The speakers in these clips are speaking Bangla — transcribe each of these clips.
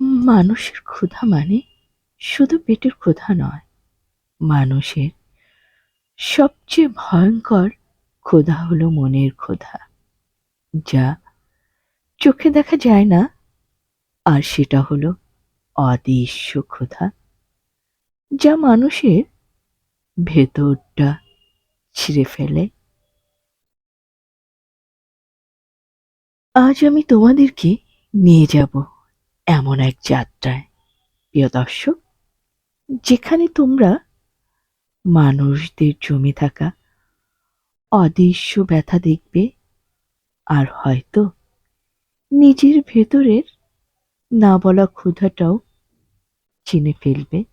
মানুষের ক্ষুধা মানে শুধু পেটের ক্ষুধা নয়, মানুষের সবচেয়ে ভয়ঙ্কর ক্ষুধা হলো মনের ক্ষুধা, যা চোখে দেখা যায় না, আর সেটা হলো অদৃশ্য ক্ষুধা, যা মানুষের ভেতরটা ছিঁড়ে ফেলে। আজ আমি তোমাদেরকে নিয়ে যাব। এমন এক যাত্রায়। প্রিয় দর্শক, যেখানে তোমরা মানুষদের জমে থাকা অদৃশ্য ব্যথা দেখবে আর হয়তো নিজের ভেতরের না বলা ক্ষুধাটাও চিনে ফেলবে।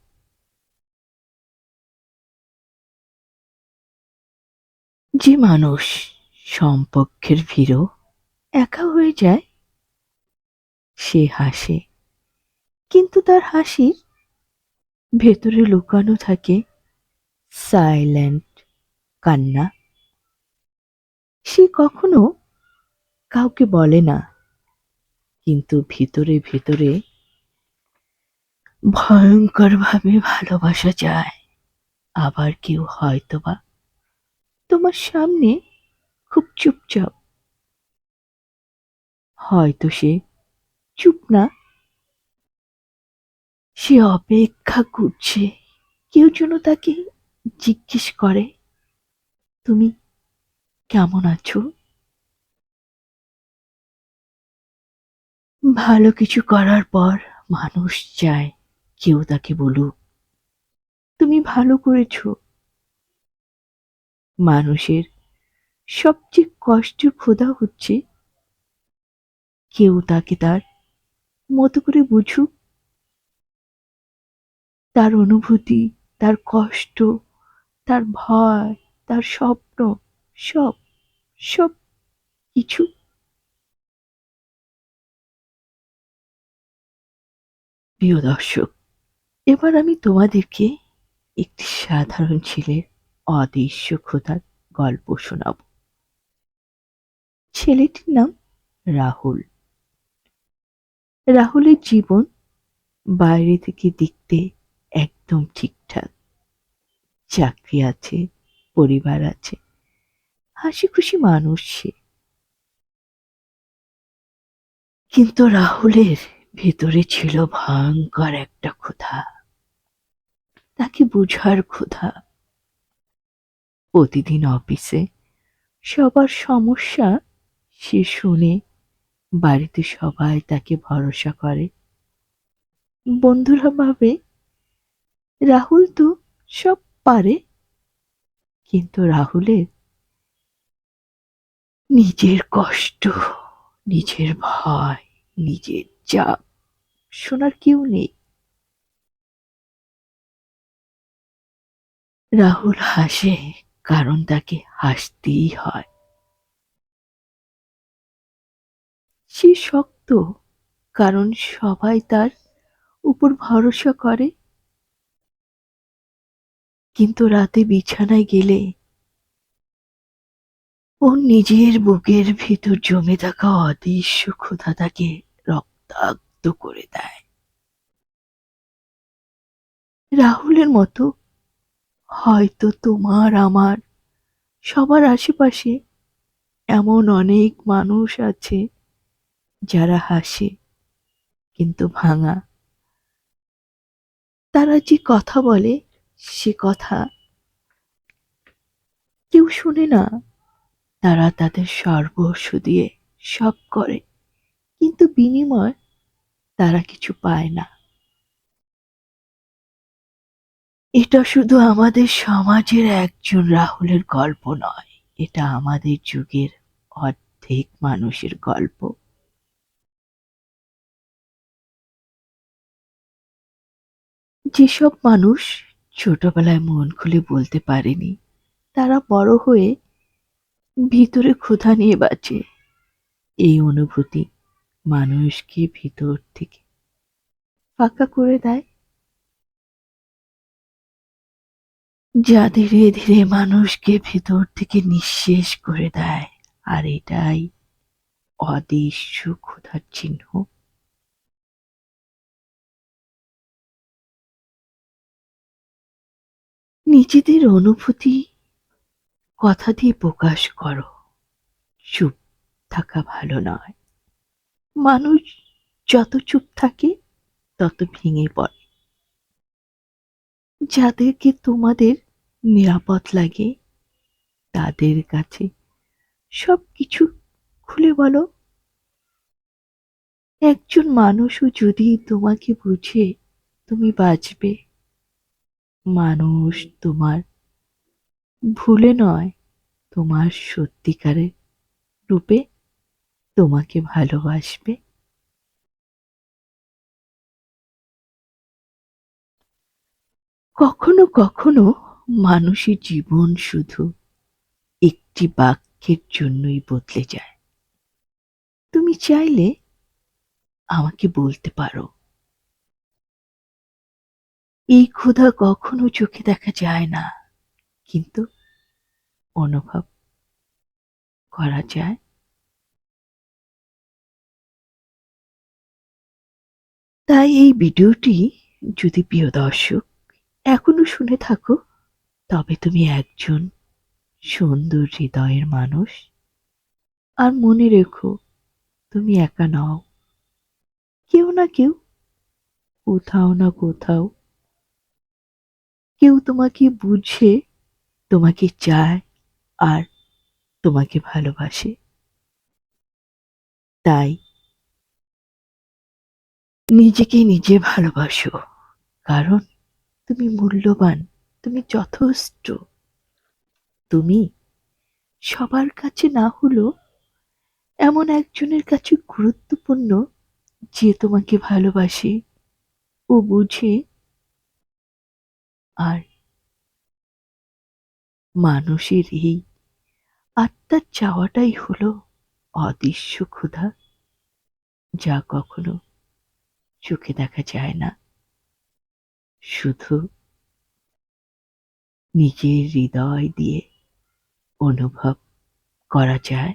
যে মানুষ সম্পর্কের ভিড়ও একা হয়ে যায়, সে হাসে। কিন্তু তার হাসির ভেতরে লুকানো থাকে। সাইলেন্ট কান্না। সে কখনো কাউকে বলে না, কিন্তু ভিতরে ভিতরে ভয়ঙ্করভাবে ভালোবাসা যায়। আবার কেউ হয়তোবা তোমার সামনে খুব চুপচাপ। হয়তো সে চুপ না সে অপেক্ষা করছে। কেউ যেন তাকে জিজ্ঞেস করে, তুমি কেমন আছো? ভালো কিছু করার পর মানুষ চায়, কেউ তাকে বলুক। তুমি ভালো করেছ। মানুষের সবচেয়ে কষ্টের ক্ষুধা হচ্ছে, কেউ তাকে তার মতো করে বুঝুক তার অনুভূতি, তার কষ্ট, তার ভয়, তার স্বপ্ন, সব সব কিছু। প্রিয় দর্শক, এবার আমি তোমাদেরকে একটি সাধারণ ছেলের অদৃশ্য ক্ষুধার গল্প শোনাব। ছেলেটির নাম রাহুল। রাহুলের জীবন বাইরে থেকে দেখতে একদম ঠিকঠাক। চাকরি আছে, পরিবার আছে হাসি খুশি মানুষ সে। কিন্তু রাহুলের ভেতরে ছিল ভয়ঙ্কর একটা ক্ষুধা। তাকে বুঝার ক্ষুধা। প্রতিদিন অফিসে সবার সমস্যা সে শুনে, বাড়িতে সবাই তাকে ভরসা করে। বন্ধুরা ভাবে রাহুল তো সব পারে। কিন্তু রাহুলের নিজের কষ্ট, নিজের ভয়, নিজের চাপ শোনার কেউ নেই। রাহুল হাসে, কারণ তাকে হাসতেই হয়। সে শক্ত, কারণ সবাই তার উপর ভরসা করে। কিন্তু রাতে বিছানায় গেলে ওর নিজের বুকের ভিতর জমে থাকা অদৃশ্য ক্ষুধা তাকে রক্তাক্ত করে দেয়। রাহুলের মতো হয়তো তোমার আমার সবার আশেপাশে এমন অনেক মানুষ আছে যারা হাসে কিন্তু ভাঙা। তারা যে কথা বলে সে কথা কেউ শুনে না। তারা তাদের সর্বস্ব দিয়ে সব করে, কিন্তু বিনিময় তারা কিছু পায় না। এটা শুধু আমাদের সমাজের একজন রাহুলের গল্প নয়, এটা আমাদের যুগের অর্ধেক মানুষের গল্প। যেসব মানুষ ছোটবেলায় মন খুলে বলতে পারেনি। তারা বড় হয়ে ভিতরে ক্ষুধা নিয়ে বাঁচে। এই অনুভূতি মানুষকে ভিতর থেকে ফাঁকা করে দেয়। যা ধীরে ধীরে মানুষকে ভেতর থেকে নিঃশেষ করে দেয়। আর এটাই অদৃশ্য ক্ষুধার চিহ্ন। নিজেদের অনুভূতি কথা দিয়ে প্রকাশ করো। চুপ থাকা ভালো নয়। মানুষ যত চুপ থাকে, তত ভেঙে পড়ে। যাদেরকে তোমাদের নিরাপদ লাগে, তাদের কাছে সব কিছু খুলে বলো। একজন মানুষও যদি তোমাকে বুঝে, তুমি বাঁচবে। মানুষ তোমার। ভুলে নয় তোমার সত্যিকারের রূপে তোমাকে ভালোবাসবে। কখনো কখনো মানুষের জীবন শুধু একটি বাক্যের জন্যই বদলে যায়। তুমি চাইলে আমাকে বলতে পারো। এই ক্ষুধা কখনো চোখে দেখা যায় না। কিন্তু অনুভব করা যায়। তাই এই ভিডিওটি যদি প্রিয় দর্শক এখনও শুনে থাকো, তবে তুমি একজন সুন্দর হৃদয়ের মানুষ। আর মনে রেখো, তুমি একা নও। কেউ না কেউ, কোথাও না কোথাও কেউ তোমাকে বুঝে, তোমাকে চায় আর তোমাকে ভালোবাসে। তাই নিজেকে নিজে ভালোবাসো, কারণ তুমি মূল্যবান, তুমি যথেষ্ট। তুমি সবার কাছে না হলেও এমন একজনের কাছে গুরুত্বপূর্ণ যে তোমাকে ভালোবাসে ও বুঝে আর মানুষের এই আত্মার চাওয়াটাই হলো অদৃশ্য ক্ষুধা, যা কখনো চোখে দেখা যায় না। শুধু নিজের হৃদয় দিয়ে অনুভব করা যায়।